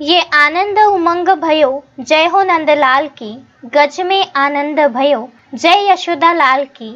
ये आनंद उमंग भयो जय हो नंदलाल की गज में आनंद भयो जय यशोदा लाल की।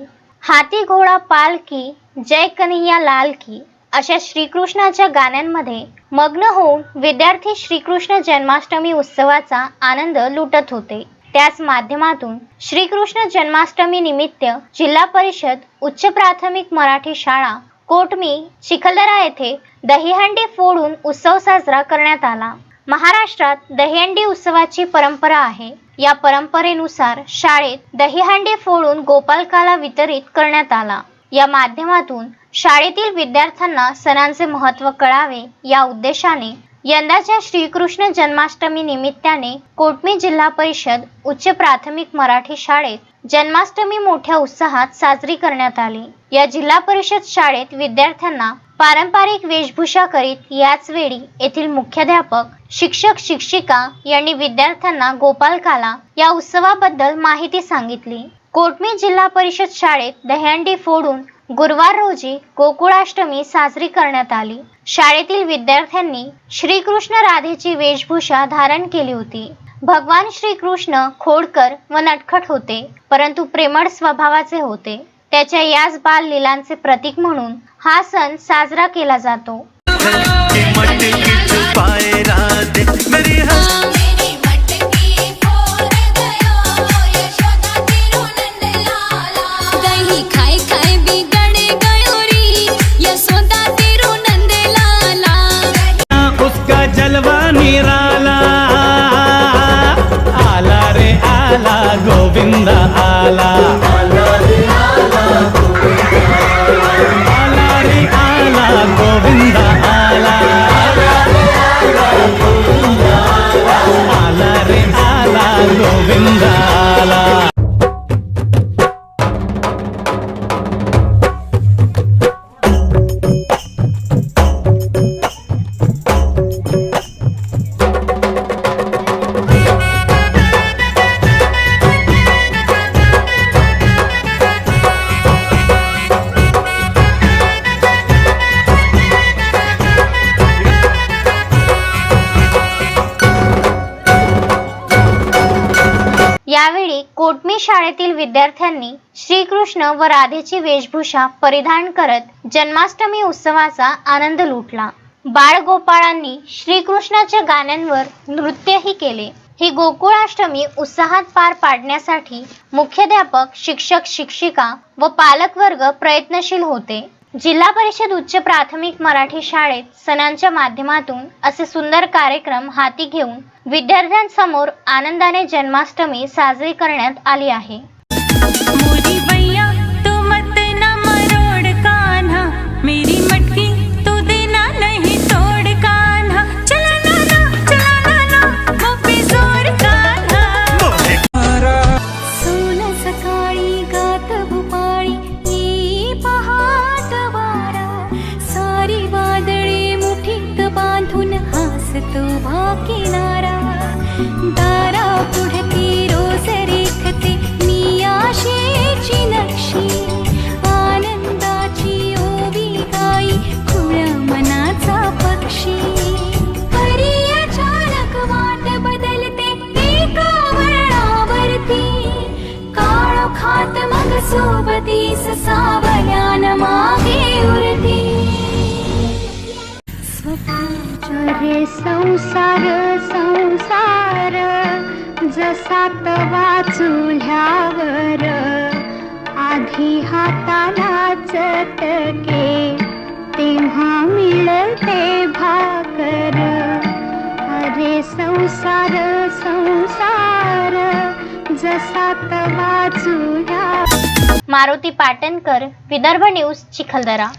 हाती घोडा पाल की जय कन्हैया लाल की। अशा श्रीकृष्णाच्या गाण्यांमध्ये मग्न होऊन विद्यार्थी श्रीकृष्ण जन्माष्टमी उत्सवाचा आनंद लुटत होते. त्याच माध्यमातून श्रीकृष्ण जन्माष्टमी निमित्त जिल्हा परिषद उच्च प्राथमिक मराठी शाळा कोटमी चिखलदरा येथे दहीहंडी फोडून उत्सव साजरा करण्यात आला. महाराष्ट्रात दहीहंडी उत्सवाची परंपरा आहे. या परंपरेनुसार शाळेत दहीहंडी फोडून गोपालकाला वितरित करण्यात आला. या माध्यमातून शाळेतील विद्यार्थ्यांना सणांचे महत्त्व कळावे या उद्देशाने यंदाच्या श्रीकृष्ण जन्माष्टमी निमित्ताने कोटमी जिल्हा परिषद उच्च प्राथमिक मराठी शाळेत जन्माष्टमी मोठ्या उत्साहात साजरी करण्यात आली. या जिल्हा परिषद शाळेत विद्यार्थ्यांना पारंपरिक वेशभूषा करीत याच वेळी येथील मुख्याध्यापक शिक्षक शिक्षिका यांनी विद्यार्थ्यांना गोपालकाला या उत्सवाबद्दल माहिती सांगितली. कोटमी जिल्हा परिषद शाळेत दह्यांडी फोडून गुरुवार रोजी गोकुळाष्टमी साजरी करण्यात आली. शाळेतील विद्यार्थ्यांनी श्रीकृष्ण राधेची वेशभूषा धारण केली होती. भगवान श्रीकृष्ण खोडकर व नटखट होते परंतु प्रेमळ स्वभावाचे होते. त्याच्या याच बाल लीलांचे प्रतीक म्हणून हा सण साजरा केला जातो. यावेळी कोटमी शाळेतील विद्यार्थ्यांनी श्रीकृष्ण व राधेची वेशभूषा परिधान करत जन्माष्टमी उत्सवाचा आनंद लुटला. बाळगोपाळांनी श्रीकृष्णाच्या गाण्यांवर नृत्यही केले. ही गोकुळाष्टमी उत्साहात पार पाडण्यासाठी मुख्याध्यापक शिक्षक शिक्षिका व पालकवर्ग प्रयत्नशील होते. जिल्हा परिषद उच्च प्राथमिक मराठी शाळेत सणांच्या माध्यमातून असे सुंदर कार्यक्रम हाती घेऊन विद्यार्थ्यांसमोर आनंदाने जन्माष्टमी साजरी करण्यात आली आहे. हासतो उभा किनारा संसार संसार जसा तवा चुल्यावर आधी हाताला चटके तेव्हा मिळते भाकर. अरे संसार संसार जसा तवा चुल्या मारुती पाटणकर विदर्भ न्यूज चिखलदरा.